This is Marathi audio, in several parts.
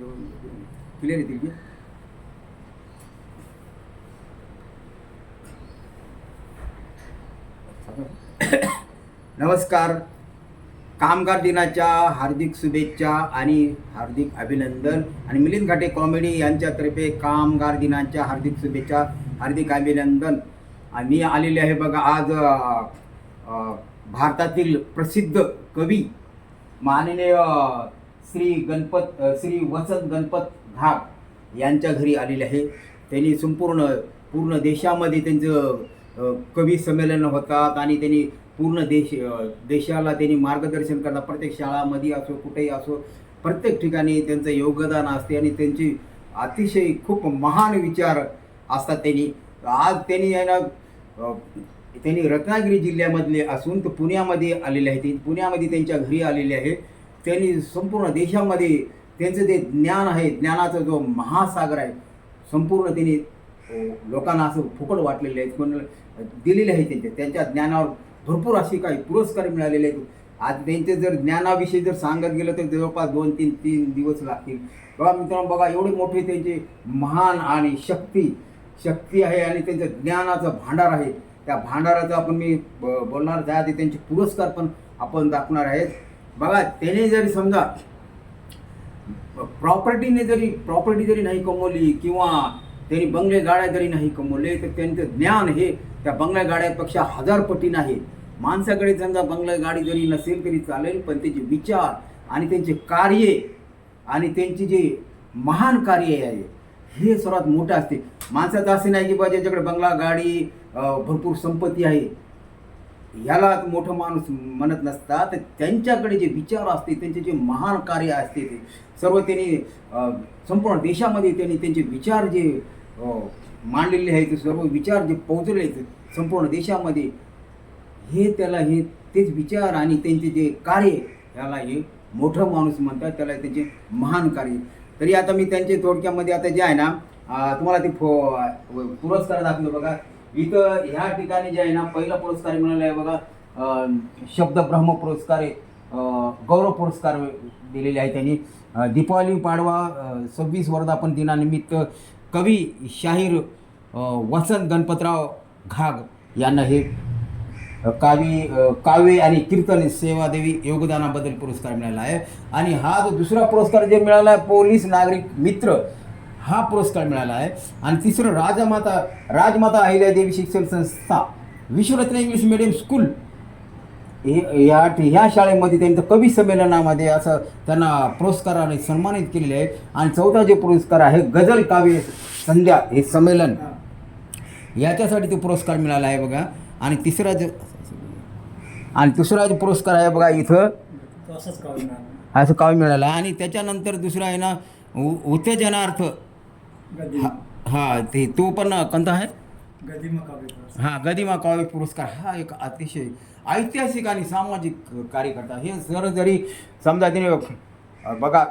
क्लिअर येतील की? नमस्कार. कामगार दिनाच्या हार्दिक शुभेच्छा आणि हार्दिक अभिनंदन. आणि मिलिंद घाटे कॉमेडी यांच्यातर्फे कामगार दिनाच्या हार्दिक शुभेच्छा हार्दिक अभिनंदन. आणि मी आलेले आहे बघा आज भारतातील प्रसिद्ध कवी माननीय श्री गणपत श्री वसंत गणपत घाप यांच्या घरी आलेले आहे. त्यांनी संपूर्ण पूर्ण देशामध्ये त्यांचं कवी संमेलन होतात आणि त्यांनी पूर्ण देश देशाला त्यांनी मार्गदर्शन करतात. प्रत्येक शाळामध्ये असो कुठेही असो प्रत्येक ठिकाणी त्यांचं योगदान असते आणि त्यांची अतिशय खूप महान विचार असतात त्यांनी. आज त्यांनी आहे ना त्यांनी रत्नागिरी जिल्ह्यामधले असून तर पुण्यामध्ये आलेले आहेत. पुण्यामध्ये त्यांच्या घरी आलेले आहे. त्यांनी संपूर्ण देशामध्ये त्यांचं जे ज्ञान आहे ज्ञानाचा जो महासागर आहे संपूर्ण त्यांनी लोकांना असं फुकट वाटलेले आहेत कोणाला दिलेले आहे त्यांच्या त्यांच्या ज्ञानावर भरपूर असे काही पुरस्कार मिळालेले आहेत. आज त्यांचे जर ज्ञानाविषयी जर सांगत गेलं तर जवळपास दोन तीन तीन दिवस लागतील. बघा मित्रांनो बघा एवढे मोठे त्यांचे महान आणि शक्ती शक्ती आहे आणि त्यांचं ज्ञानाचं भांडार आहे. त्या भांडाराचं आपण मी ब- बोलणार त्या त्यांचे पुरस्कार पण आपण दाखवणार आहेत. बघा त्याने जरी समजा प्रॉपर्टीने जरी प्रॉपर्टी जरी नाही कमवली किंवा त्यांनी बंगले गाड्या जरी नाही कमवले तर त्यांचं ज्ञान हे त्या बंगल्या गाड्यापेक्षा हजार पटीनं आहे माणसाकडे समजा बंगला गाडी जरी नसेल तरी चालेल पण त्याचे विचार आणि त्यांचे कार्य आणि त्यांची जे महान कार्य आहे हे सर्वात मोठं असते. माणसाचं असे नाही की बा ज्याच्याकडे बंगला गाडी भरपूर संपत्ती आहे ह्याला मोठं माणूस म्हणत नसता तर त्यांच्याकडे जे विचार असते त्यांचे जे महान कार्य असते ते सर्व त्यांनी संपूर्ण देशामध्ये त्यांनी त्यांचे विचार जे मांडलेले आहेत सर्व विचार जे पोहोचले आहेत संपूर्ण देशामध्ये हे त्याला हे तेच विचार आणि त्यांचे जे कार्य त्याला हे मोठं माणूस म्हणतात त्याला त्याचे महान कार्य. तरी आता मी त्यांचे थोडक्यामध्ये आता जे आहे ना तुम्हाला ते फो पुरस्कार दाखवलं बघा. इथं ह्या ठिकाणी जे आहे ना पहिला पुरस्कार मिळाला आहे बघा शब्द ब्रह्म पुरस्कार गौरव पुरस्कार दिलेले आहे त्यांनी. दीपावली पाडवा सव्वीस वर्धापन दिनानिमित्त कवी शाहीर वसंत गणपतराव घाग यांना हे कावी काव्य आणि कीर्तन सेवादेवी योगदानाबद्दल पुरस्कार मिळाला आहे. आणि हा जो दुसरा पुरस्कार जे मिळाला आहे पोलीस नागरिक मित्र हा पुरस्कार मिळाला आहे. आणि तिसरं राजमाता राजमाता अहिल्यादेवी शिक्षण संस्था विश्वरत्न इंग्लिश मिडियम स्कूल या ह्या शाळेमध्ये त्यांचं कवी संमेलनामध्ये असं त्यांना पुरस्काराने सन्मानित केलेले आहे. आणि चौथा जे पुरस्कार आहे गझल काव्य संध्या हे संमेलन. याच्यासाठी तो पुरस्कार मिळाला आहे बघा. आणि तिसरा जो आणि दुसरा जो पुरस्कार आहे बघा इथं. असं काव्य मिळाला. आहे आणि त्याच्यानंतर दुसरा आहे ना उत्तेजनार्थ. हा ते तो पण कोणता आहे? गदिमा काव्य पुरस्कार. हा गदिमा काव्य पुरस्कार. हा एक अतिशय ऐतिहासिक आणि सामाजिक कार्यकर्ता. हे जर जरी समजा तिने बघा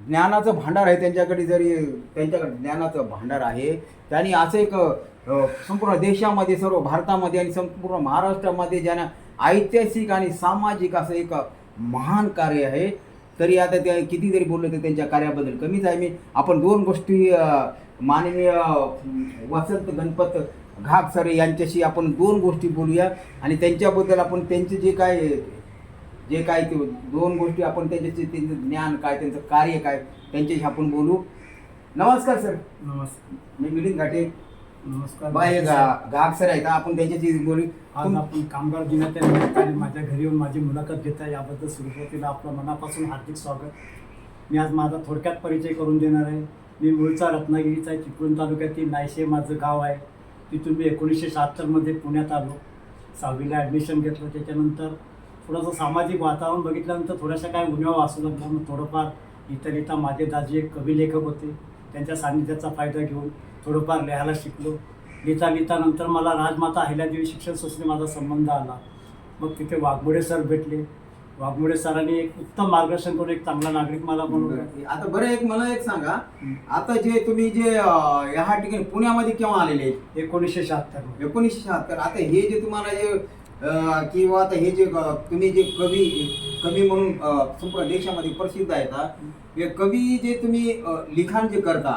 ज्ञानाचं भांडार आहे त्यांच्याकडे जरी त्यांच्याकडे ज्ञानाचं भांडार आहे त्यांनी असं एक संपूर्ण देशामध्ये सर्व भारतामध्ये आणि संपूर्ण महाराष्ट्रामध्ये ज्यांना ऐतिहासिक आणि सामाजिक असं एक महान कार्य आहे तरी आता त्या किती जरी बोललं तर त्यांच्या कार्याबद्दल. कमीच आहे. मी आपण दोन गोष्टी माननीय वसंत गणपत घाग सर यांच्याशी आपण दोन गोष्टी बोलूया आणि त्यांच्याबद्दल आपण त्यांचे जे काय जे काय ते दोन गोष्टी आपण त्यांच्याशी त्यांचं ज्ञान काय त्यांचं कार्य काय त्यांच्याशी आपण बोलू. नमस्कार सर. नमस्कार. मी मिलिंद घाटे. नमस्कार. गा- आहेत आपण त्यांच्याशी बोलू. आज आपण कामगार दिनाच्या निमित्ताने माझ्या घरी येऊन माझी मुलाखत घेता याबद्दल सुरुवातीला आपलं मनापासून हार्दिक स्वागत. मी आज माझा थोडक्यात परिचय करून देणार आहे. मी मूळचा रत्नागिरीचा आहे चिपळूण तालुक्यातील नायशे माझं गाव आहे. तिथून मी एकोणीसशे शहात्तरमध्ये पुण्यात आलो. सहावीला ॲडमिशन घेतलं. त्याच्यानंतर थोडंसं सामाजिक वातावरण बघितल्यानंतर थोड्याशा काय उणिवा वाचू लागल्या. मग थोडंफार इतर इथं माझे दाजी एक कवी लेखक होते. त्यांच्या सान्निध्याचा फायदा घेऊन थोडंफार लिहायला शिकलो. लिहिता लिहिता नंतर मला राजमाता अहिल्यादेवी शिक्षण संस्थेने माझा संबंध आला. मग तिथे वाघमोडे सर भेटले. वाघमोडे सरांनी एक उत्तम मार्गदर्शन करून एक चांगला नागरिक मला बनवला आता बरं एक मला एक सांगा. आता जे तुम्ही जे ह्या ठिकाणी पुण्यामध्ये केव्हा आलेले एकोणीसशे शहात्तर एकोणीसशे शहात्तर. आता हे जे तुम्हाला जे किंवा आता हे जे तुम्ही जे कवी कवी म्हणून संपूर्ण देशामध्ये प्रसिद्ध आहेत हा. हे कवी जे तुम्ही लिखाण जे करता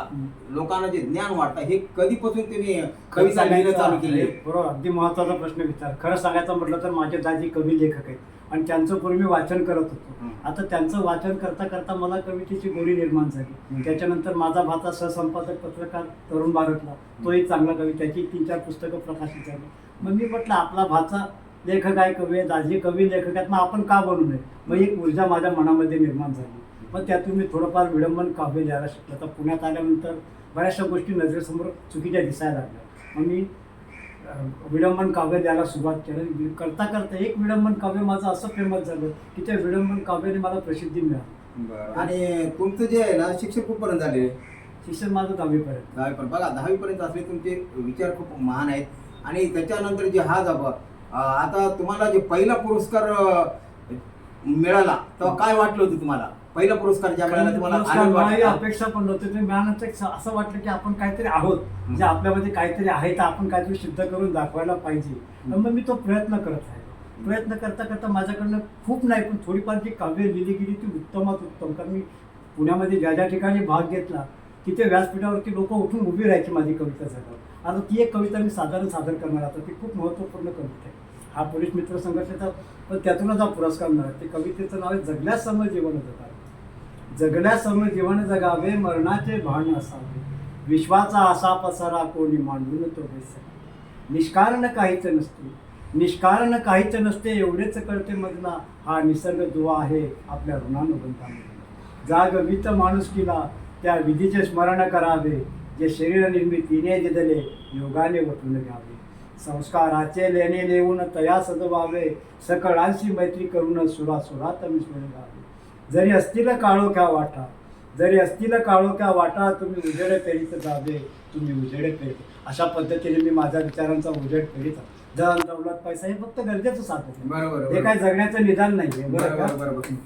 लोकांना जे ज्ञान वाटतं हे कधीपासून तुम्ही कविता लिहिणं चालू केली बरोबर अगदी महत्त्वाचा प्रश्न विचार खरं सांगायचं म्हटलं तर माझे दाजी कवी लेखक आहेत आणि त्यांचं पूर्वी मी वाचन करत होतो. आता त्यांचं वाचन करता करता मला कवितेची गोडी निर्माण झाली. त्याच्यानंतर माझा भाचा सहसंपादक पत्रकार तरुण भारतला तोही चांगला कवी त्याची तीन चार पुस्तकं प्रकाशित झाली मग मी म्हटलं आपला भाचा लेखक आहे कवी आहे दाजी कवी लेखक आहेत. मग आपण का बनू नये? मग एक ऊर्जा माझ्या मनामध्ये निर्माण झाली. मग त्यातून मी थोडंफार विडंबन काव्य लिहायला शिकलो. आता पुण्यात आल्यानंतर बऱ्याचशा गोष्टी नजरेसमोर चुकीच्या दिसायला लागल्या. मग मी विडंबन काव्य द्यायला सुरुवात केली. करता करता एक विडंबन काव्य माझं असं फेमस झालं की त्या विडंबन काव्याने मला प्रसिद्धी मिळाली. आणि तुमचं जे आहे ना शिक्षण कुठपर्यंत झाले? शिक्षण माझं दहावीपर्यंत. दहावी पर्यंत बघा दहावी पर्यंत असले तुमचे विचार खूप महान आहेत. आणि त्याच्यानंतर जे हा जाबा आता तुम्हाला जे पहिला पुरस्कार मिळाला तेव्हा काय वाटलं होतं तुम्हाला? पहिला पुरस्कार ज्या मिळाला तुम्हाला अपेक्षा पण नव्हती ते मिळाल्यानंतर असं वाटलं की आपण काहीतरी आहोत म्हणजे आपल्यामध्ये काहीतरी आहे तर आपण काहीतरी सिद्ध करून दाखवायला पाहिजे. मग मी तो प्रयत्न करत आहे. प्रयत्न करता करता माझ्याकडनं खूप नाही पण थोडीफार जी काव्य लिहिली गेली ती उत्तमात उत्तम. कारण मी पुण्यामध्ये ज्या ज्या ठिकाणी भाग घेतला तिथे व्यासपीठावरती लोक उठून उभी राहायची माझी कविता झाल्यावर आता ती एक कविता मी साधारण सादर करणार आता ती खूप महत्त्वपूर्ण कविता आहे. हा पोलीस मित्र संघर्षाचा पण त्यातूनच हा पुरस्कार मिळाला. ते कवितेचं नाव आहे जगण्यासम जीवन जगावे. जगण्यासम जीवन जगावे मरणाचे भान असावे. विश्वाचा असा पसारा कोणी मांडून तो बेस निष्कारण काहीच नसते. निष्कारण काहीच नसते एवढेच कळते मधला. हा निसर्ग दुवा आहे आपल्या ऋणानुबंधामध्ये. जाग वित माणुसकीला त्या विधीचे स्मरण करावे. जे शरीर निर्मितीने दिदले योगाने वटून घ्यावे. संस्काराचे लेणे लेऊन तया सजवावे. सकळांशी मैत्री करून सुरासुरात मिसळून घ्यावे. जरी असतील काळोख्या वाटा जरी असतील काळोख्या वाटा तुम्ही उजेड पेरीत जावे. तुम्ही उजेड पेरीत अशा पद्धतीने मी माझ्या विचारांचा उजेड पेरीत आहे. धन दौलत पैसा हे फक्त गरजेचं साधन आहे. बरोबर हे काय जगण्याचं निदान नाही बरोबर बरोबर.